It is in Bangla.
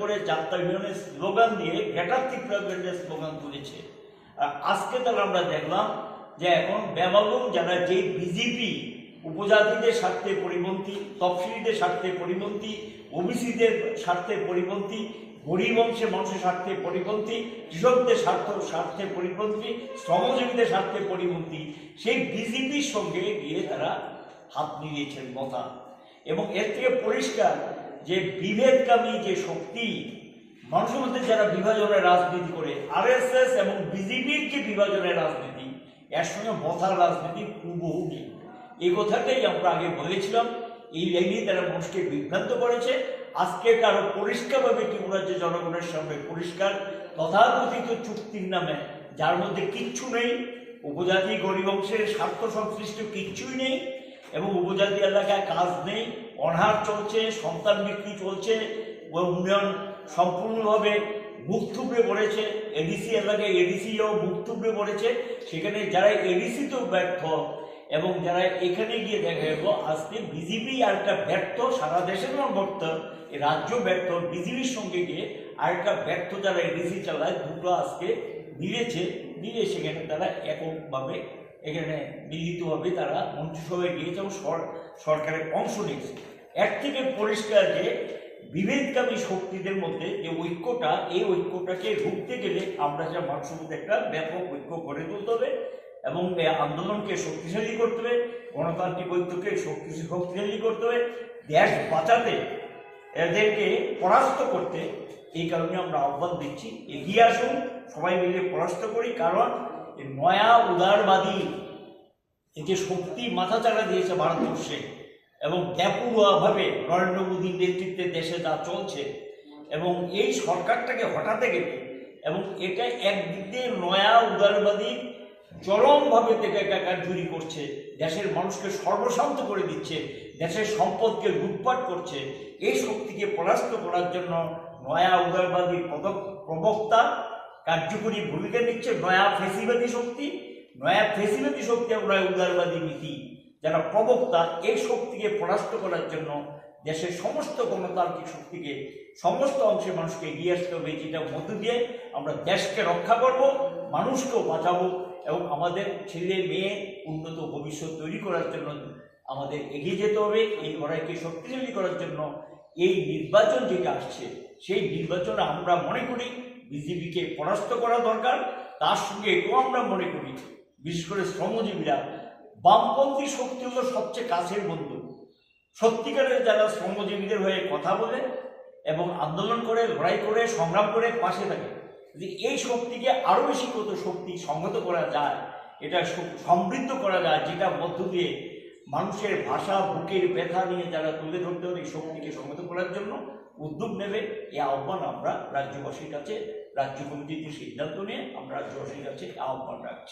করে যাত্রা ইউনিয়নের স্লোগান দিয়ে স্লোগান তুলেছে। আজকে তাহলে আমরা দেখলাম যে এখন ব্যামাগুম যারা যে বিজেপি উপজাতিদের স্বার্থে পরিপন্থী, তফসিলিদের স্বার্থে পরিপন্থী, ওবিসিদের স্বার্থে পরিপন্থী মানুষের স্বার্থে পরিপন্থী, কৃষকদের স্বার্থ স্বার্থে পরিপন্থী, শ্রমজীবীদের স্বার্থে পরিপন্থী, সেই বিজেপির সঙ্গে গিয়ে তারা হাত মিলিয়েছেন কথা এবং এর থেকে পরিষ্কার যে বিভেদকামী যে শক্তি, মানুষের মধ্যে যারা বিভাজনের রাজনীতি করে, আরএসএস এবং বিজেপির যে বিভাজনের রাজনীতি, এর সঙ্গে মথার রাজনীতি হুবহু নেই এই কথাটাই আমরা আগে বলেছিলাম, এই লাইনে তারা মানুষকে বিভ্রান্ত করেছে। আজকে কারও পরিষ্কারভাবে ত্রিপুরা যে জনগণের সামনে পরিষ্কার, তথাকথিত চুক্তির নামে, যার মধ্যে কিচ্ছু নেই, উপজাতি গরিব অংশের স্বার্থ সংশ্লিষ্ট কিচ্ছুই নেই। এবং উপজাতি এলাকায় কাজ নেই, অনাহার চলছে, সন্তান বিক্রি চলছে উন্নয়ন সম্পূর্ণভাবে মুখ থুবড়ে পড়েছে। এডিসি এলাকায় এডিসিও মুখ থুবড়ে পড়েছে। সেখানে যারা এডিসিতেও ব্যর্থ এবং যারা এখানে গিয়ে দেখা গেল, আজকে বিজেপি আর একটা ব্যর্থ, সারা দেশের মন ব্যর্থ রাজ্য ব্যর্থ বিজেপির সঙ্গে গিয়ে আর একটা ব্যর্থ যারা এডিসি চালায়, দুটো আজকে মিলেছে মিলে সেখানে তারা এককভাবে এখানে মিলিতভাবে তারা মন্ত্রিসভায় গিয়েছে এবং সরকারের অংশ নিয়েছে। এর থেকে পরিষ্কার যে বিভেদকামী শক্তিদের মধ্যে যে ঐক্যটা, এই ঐক্যটাকে রুখতে গেলে আমরা যা মানুষের মধ্যে একটা ব্যাপক ঐক্য গড়ে তুলতে হবে এবং আন্দোলনকে শক্তিশালী করতে হবে, গণতান্ত্রিক ঐক্যকে শক্তি শক্তিশালী করতে হবে, দেশ বাঁচাতে এদেরকে পরাস্ত করতে এই কারণে আমরা আহ্বান দিচ্ছি। এগিয়ে আসুন, সবাই মিলে পরাস্ত করি, কারণ নয়া উদারবাদী এই যে শক্তি মাথা চাড়া দিয়েছে ভারতবর্ষে এবং ব্যাপকভাবে নরেন্দ্র মোদীর নেতৃত্বে দেশে যা চলছে এবং এই সরকারটাকে হটাতে গেলে এবং এটা একদিক নয়া উদারবাদী চরমভাবে থেকে কারচুরি করছে, দেশের মানুষকে সর্বশান্ত করে দিচ্ছে, দেশের সম্পদকে লুটপাট করছে, এই শক্তিকে পরাস্ত করার জন্য নয়া উদারবাদী পদক প্রবক্তা কার্যকরী ভূমিকা নিচ্ছে নয়া ফেসিবাদী শক্তি, নয়া ফেসিবাদী শক্তি এবং নয়া উদারবাদী নীতি, যারা প্রবক্তা এই শক্তিকে পরাস্ত করার জন্য দেশের সমস্ত গণতান্ত্রিক শক্তিকে, সমস্ত অংশের মানুষকে এগিয়ে আসতে হবে যেটার মধ্য দিয়ে আমরা দেশকে রক্ষা করব, মানুষকেও বাঁচাবো এবং আমাদের ছেলে মেয়ে উন্নত ভবিষ্যৎ তৈরি করার জন্য আমাদের এগিয়ে যেতে হবে, এই লড়াইকে শক্তিশালী করার জন্য এই নির্বাচন যেটা আসছে, সেই নির্বাচনে আমরা মনে করি বিজেপিকে পরাস্ত করা দরকার, তার সঙ্গে এটাও আমরা মনে করি, বিশেষ করে শ্রমজীবীরা, বামপন্থী শক্তি হলো সবচেয়ে কাছের বন্ধু। সত্যিকারের যারা শ্রমজীবীদের হয়ে কথা বলে এবং আন্দোলন করে, লড়াই করে, সংগ্রাম করে পাশে থাকে, যদি এই শক্তিকে আরও বেশি কত শক্তি সংহত করা যায়, এটা সমৃদ্ধ করা যায়, যেটা মধ্য দিয়ে মানুষের ভাষা, বুকের ব্যথা নিয়ে যারা তুলে ধরতে হবে এই শক্তিকে সংহত করার জন্য উদ্যোগ নেবে, এই আহ্বান আমরা রাজ্যবাসীর কাছে রাজ্য কমিটির যে সিদ্ধান্ত নিয়ে আমরা রাজ্যবাসীর কাছে আহ্বান রাখছি।